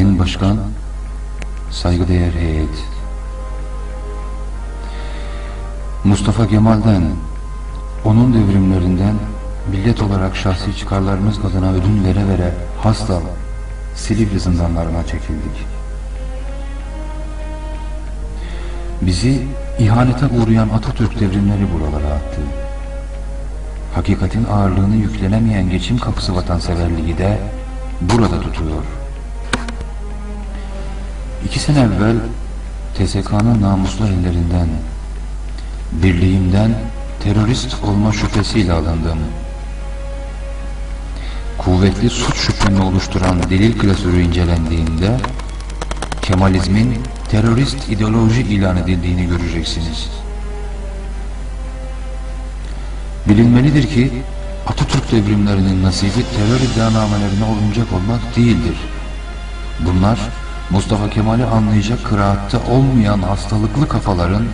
Sayın Başkan, saygıdeğer heyet, Mustafa Kemal'den, onun devrimlerinden millet olarak şahsi çıkarlarımız adına ödün vere vere hasta Silivri zindanlarına çekildik. Bizi ihanete uğrayan Atatürk devrimleri buralara attı. Hakikatin ağırlığını yüklenemeyen geçim kapısı vatanseverliği de burada tutuyor. İki sene evvel TSK'nın namuslu ellerinden, birliğimden terörist olma şüphesiyle alındım. Kuvvetli suç şüphemi oluşturan delil klasörü incelendiğinde Kemalizmin terörist ideoloji ilan edildiğini göreceksiniz. Bilinmelidir ki Atatürk devrimlerinin nasibi terör iddianamelerine oyuncak olmak değildir. Bunlar Mustafa Kemal'i anlayacak kıraatte olmayan hastalıklı kafaların,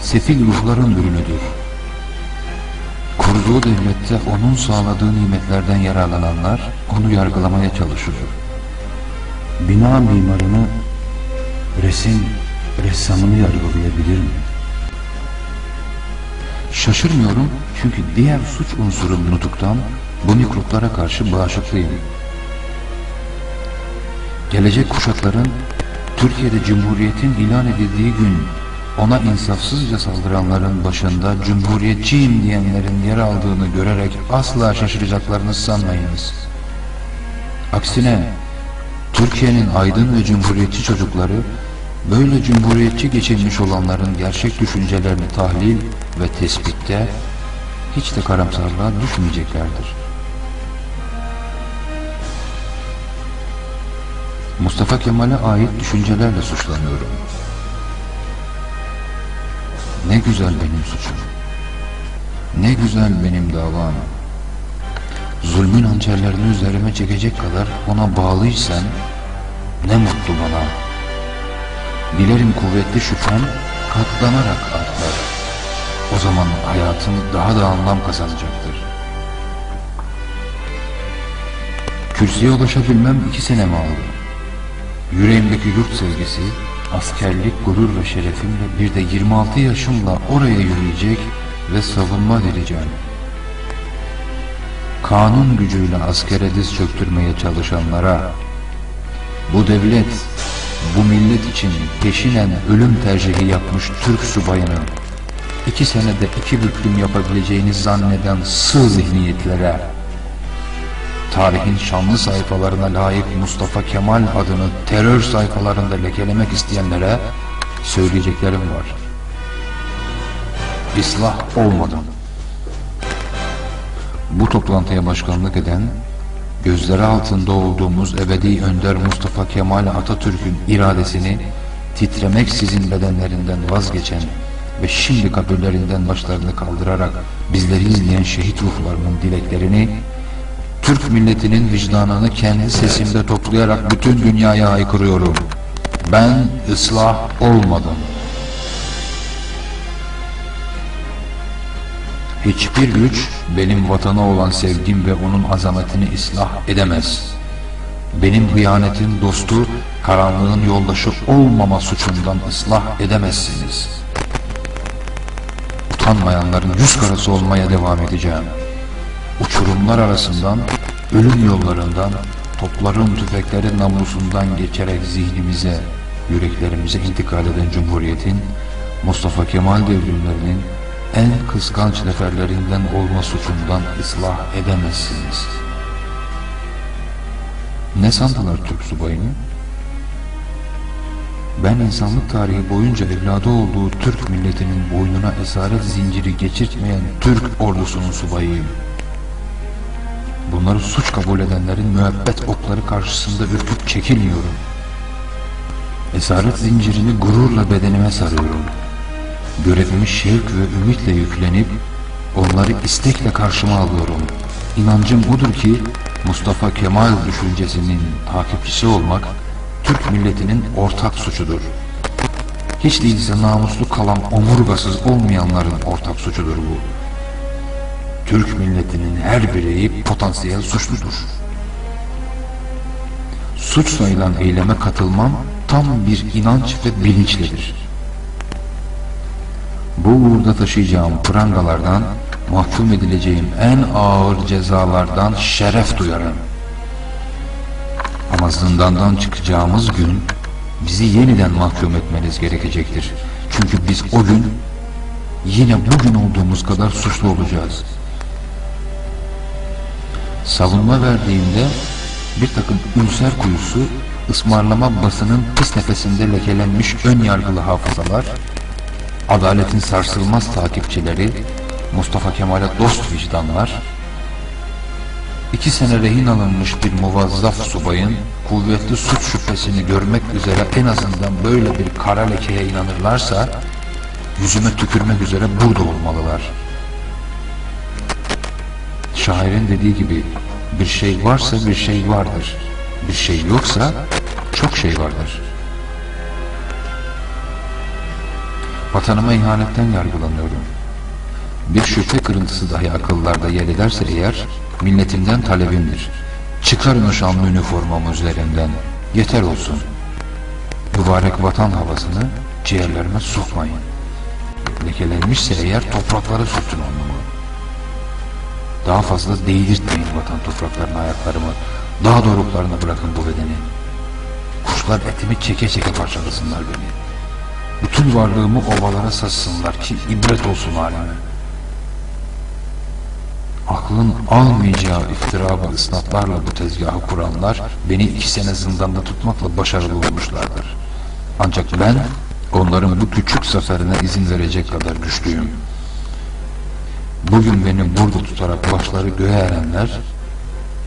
sefil ruhların ürünüdür. Kurduğu devlette onun sağladığı nimetlerden yararlananlar onu yargılamaya çalışır. Bina mimarını, resim ressamını yargılayabilir mi? Şaşırmıyorum çünkü diğer suç unsuru nutuktan bu mikroplara karşı bağışıklıyım. Gelecek kuşakların Türkiye'de Cumhuriyet'in ilan edildiği gün ona insafsızca saldıranların başında Cumhuriyetçiyim diyenlerin yer aldığını görerek asla şaşıracaklarını sanmayınız. Aksine Türkiye'nin aydın ve cumhuriyetçi çocukları böyle cumhuriyetçi geçirmiş olanların gerçek düşüncelerini tahlil ve tespitte hiç de karamsarlığa düşmeyeceklerdir. Mustafa Kemal'e ait düşüncelerle suçlanıyorum. Ne güzel benim suçum. Ne güzel benim davam. Zulmün hançerlerini üzerime çekecek kadar ona bağlıysan ne mutlu bana. Dilerim kuvvetli şüphem katlanarak artar. O zaman hayatım daha da anlam kazanacaktır. Kürsüye ulaşabilmem iki senemi aldı. Yüreğimdeki yurt sevgisi, askerlik, gurur ve şerefimle bir de 26 yaşımla oraya yürüyecek ve savunma vereceğim. Kanun gücüyle askere diz çöktürmeye çalışanlara, bu devlet, bu millet için peşinen ölüm tercihi yapmış Türk subayını, iki senede iki büklüm yapabileceğini zanneden sığ zihniyetlere, tarihin şanlı sayfalarına layık Mustafa Kemal adını terör sayfalarında lekelemek isteyenlere söyleyeceklerim var. İslah olmadan. Bu toplantıya başkanlık eden, gözleri altında olduğumuz ebedi önder Mustafa Kemal Atatürk'ün iradesini titremeksizin bedenlerinden vazgeçen ve şimdi kabirlerinden başlarını kaldırarak bizleri izleyen şehit ruhlarının dileklerini Türk milletinin vicdanını kendi sesimde toplayarak bütün dünyaya haykırıyorum. Ben ıslah olmadım. Hiçbir güç benim vatana olan sevgim ve onun azametini ıslah edemez. Benim hıyanetin dostu, karanlığın yoldaşı olmama suçundan ıslah edemezsiniz. Utanmayanların yüz karası olmaya devam edeceğim. Uçurumlar arasından, ölüm yollarından, topların tüfeklerin namusundan geçerek zihnimize, yüreklerimize intikal eden Cumhuriyet'in, Mustafa Kemal devrimlerinin en kıskanç neferlerinden olma suçundan ıslah edemezsiniz. Ne sandılar Türk subayını? Ben insanlık tarihi boyunca evladı olduğu Türk milletinin boynuna esaret zinciri geçirtmeyen Türk ordusunun subayıyım. Bunları suç kabul edenlerin müebbet okları karşısında ürküp çekilmiyorum. Esaret zincirini gururla bedenime sarıyorum. Görevimi şevk ve ümitle yüklenip onları istekle karşıma alıyorum. İnancım budur ki Mustafa Kemal düşüncesinin takipçisi olmak Türk milletinin ortak suçudur. Hiç değilse namuslu kalan omurgasız olmayanların ortak suçudur bu. Türk milletinin her bireyi potansiyel suçludur. suç sayılan eyleme katılmam tam bir inanç ve bilinçledir. Bu uğurda taşıyacağım prangalardan, mahkum edileceğim en ağır cezalardan şeref duyarım. Ama zindandan çıkacağımız gün bizi yeniden mahkum etmeniz gerekecektir. Çünkü biz o gün yine bugün olduğumuz kadar suçlu olacağız. Savunma verdiğimde bir takım ülser kuyusu, ısmarlama basının pis nefesinde lekelenmiş ön yargılı hafızalar, adaletin sarsılmaz takipçileri, Mustafa Kemal'e dost vicdanlar, iki sene rehin alınmış bir muvazzaf subayın kuvvetli suç şüphesini görmek üzere en azından böyle bir kara lekeye inanırlarsa, yüzüme tükürmek üzere burada olmalılar. Şairin dediği gibi bir şey varsa bir şey vardır. Bir şey yoksa çok şey vardır. Vatanıma ihanetten yargılanıyorum. Bir şüphe kırıntısı dahi akıllarda yer ederse eğer milletimden talebimdir. Çıkarın o şanlı üniformamı üzerinden. Yeter olsun. Mübarek vatan havasını ciğerlerime sokmayın. Lekelenmişse eğer topraklara sürtün alnımı. Daha fazla değdirtmeyin vatan topraklarına ayaklarımı. Daha doruklarına bırakın bu bedeni. Kuşlar etimi çeke çeke parçalasınlar beni. Bütün varlığımı ovalara saçsınlar ki ibret olsun halime. Aklın almayacağı iftira ve ısnatlarla bu tezgahı kuranlar beni iki sene zindanda tutmakla başarılı olmuşlardır. Ancak ben onların bu küçük zaferine izin verecek kadar güçlüyüm. Bugün beni burada tutarak başları göğe erenler,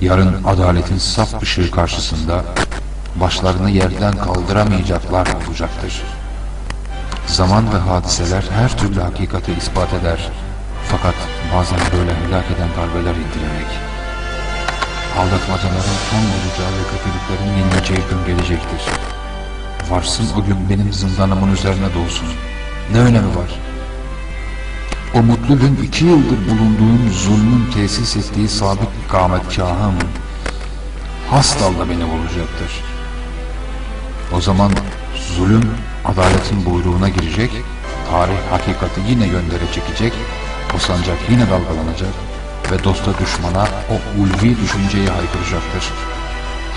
yarın adaletin saf ışığı karşısında başlarını yerden kaldıramayacaklar olacaktır. Zaman ve hadiseler her türlü hakikati ispat eder. Fakat bazen böyle helak eden darbeler indirerek. Aldatmacaların son olacağı ve kötülüklerin yenileceği gün gelecektir. Varsın o gün benim zindanımın üzerine dolsun. Ne önemi var? O mutlu gün iki yıldır bulunduğum zulmün tesis ettiği sabit ikametgahım hastalda beni vuracaktır. O zaman zulüm adaletin buyruğuna girecek, tarih hakikati yine göndere çekecek, o sancak yine dalgalanacak ve dosta düşmana o ulvi düşünceyi haykıracaktır.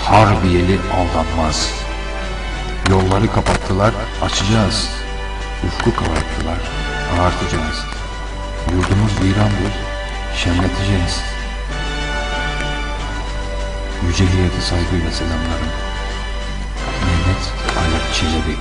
Harbiyeli aldanmaz. Yolları kapattılar, açacağız. Ufku kabarttılar, ağartacağız. Yurdumuz virandır, şenleteceğiz. Yüce heyeti saygıyla selamlarım. Mehmet Ali Çelebi